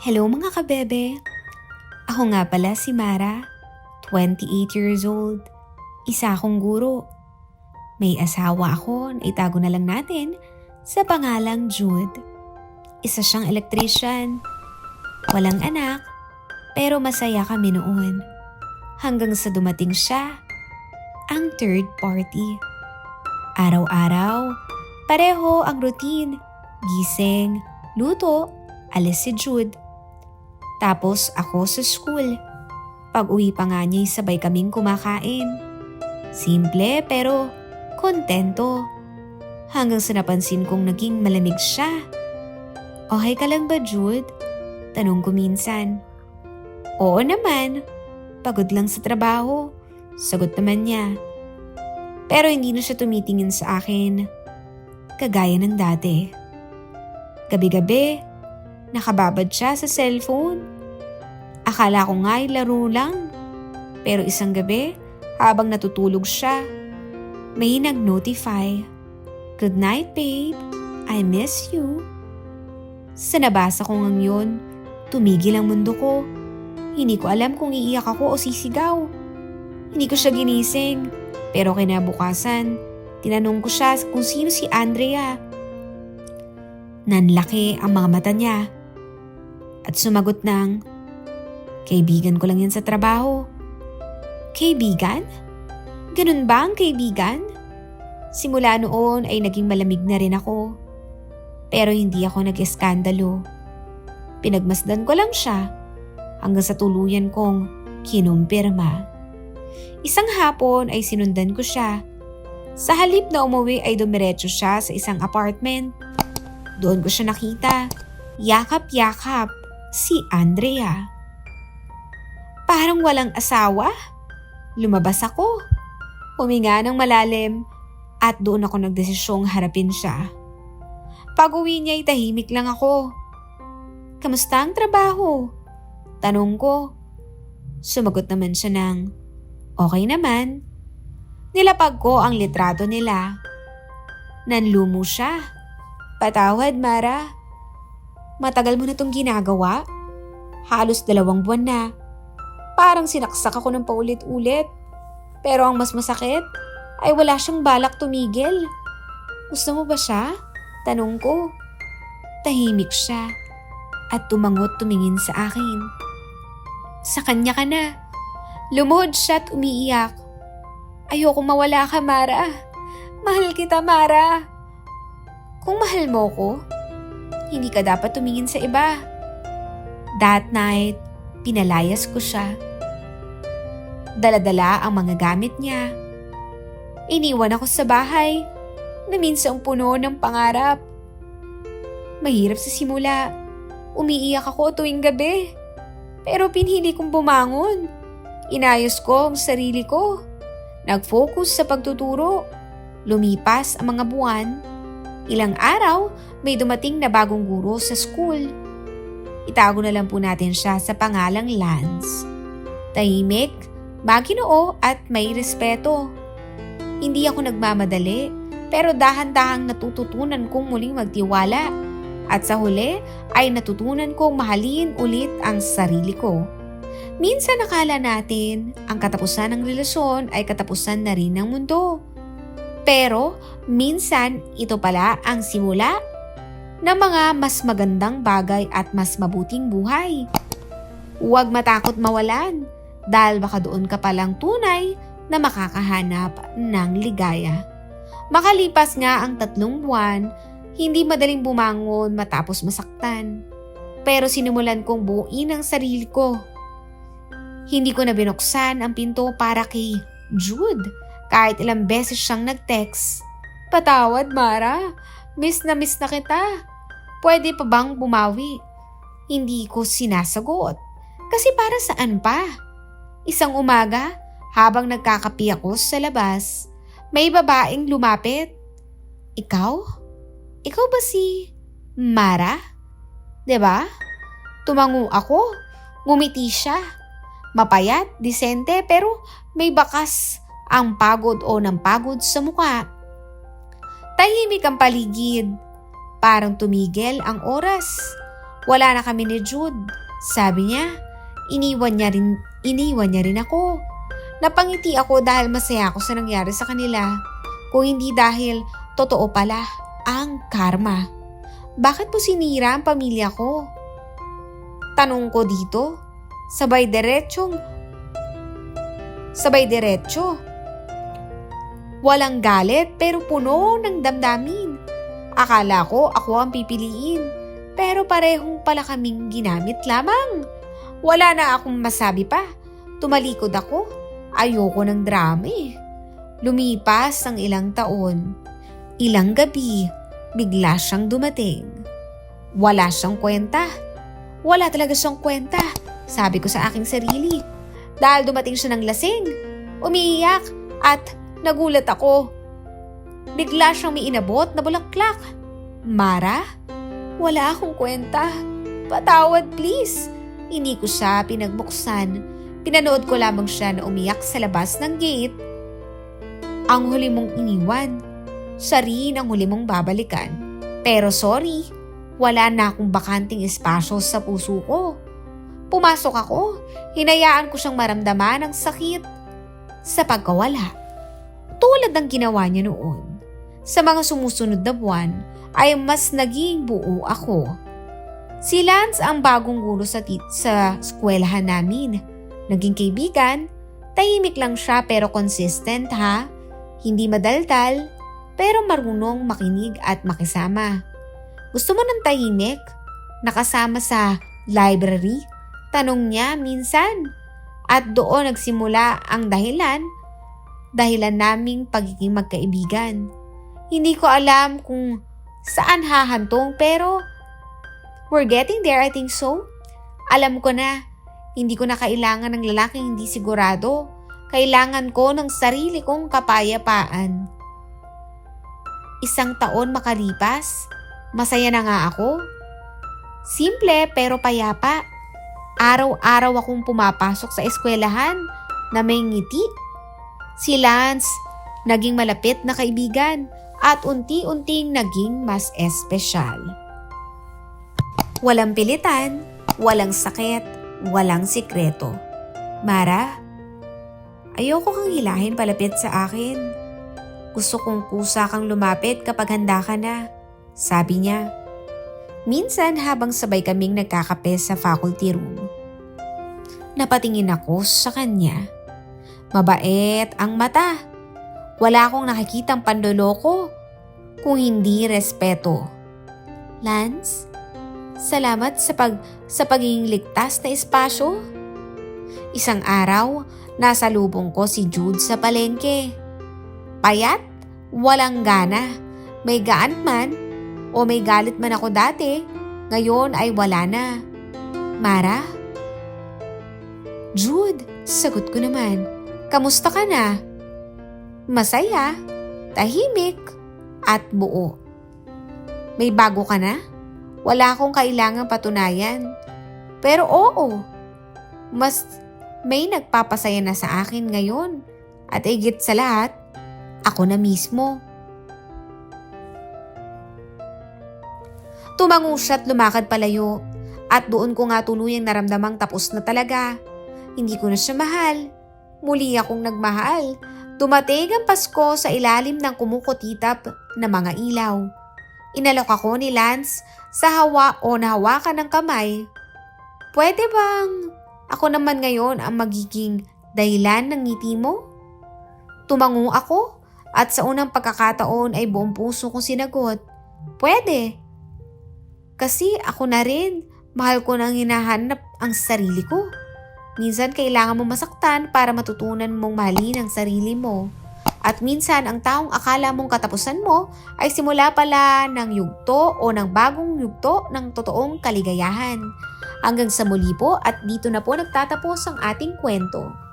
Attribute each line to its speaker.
Speaker 1: Hello mga kabebe! Ako nga pala si Mara, 28 years old. Isa akong guro. May asawa ako na itago na lang natin sa pangalang Jude. Isa siyang electrician. Walang anak, pero masaya kami noon. Hanggang sa dumating siya, ang third party. Araw-araw, pareho ang routine. Gising, luto, alis si Jude. Tapos ako sa school. Pag uwi pa nga niya sabay kaming kumakain. Simple pero kontento. Hanggang sa napansin kong naging malamig siya. Okay ka lang ba Jude? Tanong ko minsan. Oo naman. Pagod lang sa trabaho. Sagot naman niya. Pero hindi na siya tumitingin sa akin. Kagaya ng dati. Gabi-gabi, nakababad siya sa cellphone. Akala ko nga'y laro lang. Pero isang gabi, habang natutulog siya, may nag-notify. Good night, babe. I miss you. Sa nabasa ko ngang yun, tumigil ang mundo ko. Hindi ko alam kung iiyak ako o sisigaw. Hindi ko siya ginising. Pero kinabukasan, tinanong ko siya kung sino si Andrea. Nanlaki ang mga mata niya. At sumagot ng, Kaibigan ko lang yan sa trabaho. Kaibigan? Ganun ba ang kaibigan? Simula noon ay naging malamig na rin ako. Pero hindi ako nag-eskandalo. Pinagmasdan ko lang siya hanggang sa tuluyan kong kinumpirma. Isang hapon ay sinundan ko siya. Sa halip na umuwi ay dumiretso siya sa isang apartment. Doon ko siya nakita. Yakap-yakap si Andrea. Parang walang asawa. Lumabas ako. Huminga ng malalim at doon ako nagdesisyong harapin siya. Pag uwi niya ay tahimik lang ako. Kamusta ang trabaho? Tanong ko. Sumagot naman siya ng, okay naman. Nilapag ko ang litrato nila. Nanlumo siya. Patawad, Mara. Matagal mo na tong ginagawa. Halos dalawang buwan na. Parang sinaksak ako ng paulit-ulit. Pero ang mas masakit ay wala siyang balak tumigil. Gusto mo ba siya? Tanong ko. Tahimik siya at tumangot tumingin sa akin. Sa kanya ka na. Lumuhod siya at umiiyak. Ayoko mawala ka, Mara. Mahal kita, Mara. Kung mahal mo ko, hindi ka dapat tumingin sa iba. That night, pinalayas ko siya. Daladala ang mga gamit niya. Iniwan ako sa bahay na minsang puno ng pangarap. Mahirap sa simula. Umiiyak ako tuwing gabi. Pero pinili kong bumangon. Inayos ko ang sarili ko. Nag-focus sa pagtuturo. Lumipas ang mga buwan. Ilang araw, may dumating na bagong guro sa school. Itago na lang po natin siya sa pangalang Lance. Tahimik, maginoo at may respeto. Hindi ako nagmamadali, pero dahan-dahang natututunan kong muling magtiwala. At sa huli ay natutunan kong mahalin ulit ang sarili ko. Minsan nakala natin ang katapusan ng relasyon ay katapusan na rin ng mundo. Pero minsan ito pala ang simula ng mga mas magandang bagay at mas mabuting buhay. Huwag matakot mawalan dahil baka doon ka palang tunay na makakahanap ng ligaya. Makalipas nga ang tatlong buwan, hindi madaling bumangon matapos masaktan. Pero sinimulan kong buuin ang sarili ko. Hindi ko na binuksan ang pinto para kay Jude kahit ilang beses siyang nag-text. Patawad, Mara. Miss na miss na kita. Pwede pa bang bumawi? Hindi ko sinasagot. Kasi para saan pa? Isang umaga, habang nagkakapi ako sa labas, may babaeng lumapit. Ikaw? Ikaw ba si Mara? ba? Tumango ako. Ngumiti siya. Mapayat, disente, pero may bakas ang pagod o ng pagod sa mukha. Tahimik ang paligid. Parang tumigil ang oras. Wala na kami ni Jude. Sabi niya, iniwan niya rin, iniwan niya rin ako. Napangiti ako dahil masaya ako sa nangyari sa kanila. Kung hindi dahil totoo pala ang karma. Bakit po sinira ang pamilya ko? Tanong ko dito, sabay diretsong, sabay diretso. Walang galit pero puno ng damdamin. Akala ko ako ang pipiliin pero parehong pala kaming ginamit lamang. Wala na akong masabi pa. Tumalikod ako. Ayoko ng drama eh. Lumipas ang ilang taon. Ilang gabi, bigla siyang dumating. Wala siyang kwenta. Wala talaga siyang kwenta, sabi ko sa aking sarili. Dahil dumating siya ng lasing, umiiyak at nagulat ako. Bigla siyang may inabot na bulaklak. Mara, wala akong kwenta. Patawad please. Hindi ko siya pinagbuksan. Pinanood ko lamang siya na umiyak sa labas ng gate. Ang huli mong iniwan. Siya rin ang huli mong babalikan. Pero sorry, wala na akong bakanting espasyo sa puso ko. Pumasok ako, hinayaan ko siyang maramdaman ang sakit sa pagkawala. Tulad ng ginawa niya noon. Sa mga sumusunod na buwan ay mas naging buo ako. Si Lance ang bagong guro sa, tit- sa eskwelahan namin. Naging kaibigan, tahimik lang siya pero consistent ha. Hindi madaldal, pero marunong makinig at makisama. Gusto mo ng tahimik? Nakasama sa library? Tanong niya minsan. At doon nagsimula ang dahilan, dahilan naming pagiging magkaibigan. Hindi ko alam kung saan hahantong pero we're getting there, I think so. Alam ko na, hindi ko na kailangan ng lalaking hindi sigurado. Kailangan ko ng sarili kong kapayapaan. Isang taon makalipas, masaya na nga ako. Simple pero payapa. Araw-araw akong pumapasok sa eskwelahan na may ngiti. Si Lance, naging malapit na kaibigan at unti-unting naging mas espesyal. Walang pilitan, walang sakit, walang sikreto. Mara, ayoko kang hilahin palapit sa akin. Gusto kong kusa kang lumapit kapag handa ka na, sabi niya. Minsan habang sabay kaming nagkakape sa faculty room. Napatingin ako sa kanya. Mabait ang mata. Wala akong nakikitang pandoloko kung hindi respeto. Lance, salamat sa pag sa pagiging ligtas na espasyo. Isang araw, nasa lubong ko si Jude sa palengke. Payat, walang gana. May gaan man o may galit man ako dati, ngayon ay wala na. Mara? Jude, sagot ko naman. Kamusta ka na? Masaya, tahimik, at buo. May bago ka na? Wala akong kailangang patunayan. Pero oo, mas may nagpapasaya na sa akin ngayon. At igit sa lahat, ako na mismo. Tumango siya at lumakad palayo. At doon ko nga tuluyang naramdamang tapos na talaga. Hindi ko na siya mahal. Muli akong nagmahal. Dumating ang Pasko sa ilalim ng kumukutitap na mga ilaw. Inalok ako ni Lance sa hawa o nahawakan ng kamay. Pwede bang ako naman ngayon ang magiging dahilan ng ngiti mo? Tumango ako at sa unang pagkakataon ay buong puso kong sinagot, Pwede. Kasi ako na rin, mahal ko nang hinahanap ang sarili ko. Minsan kailangan mo masaktan para matutunan mong mahalin ang sarili mo. At minsan ang taong akala mong katapusan mo ay simula pala ng yugto o ng bagong yugto ng totoong kaligayahan. Hanggang sa muli po at dito na po nagtatapos ang ating kwento.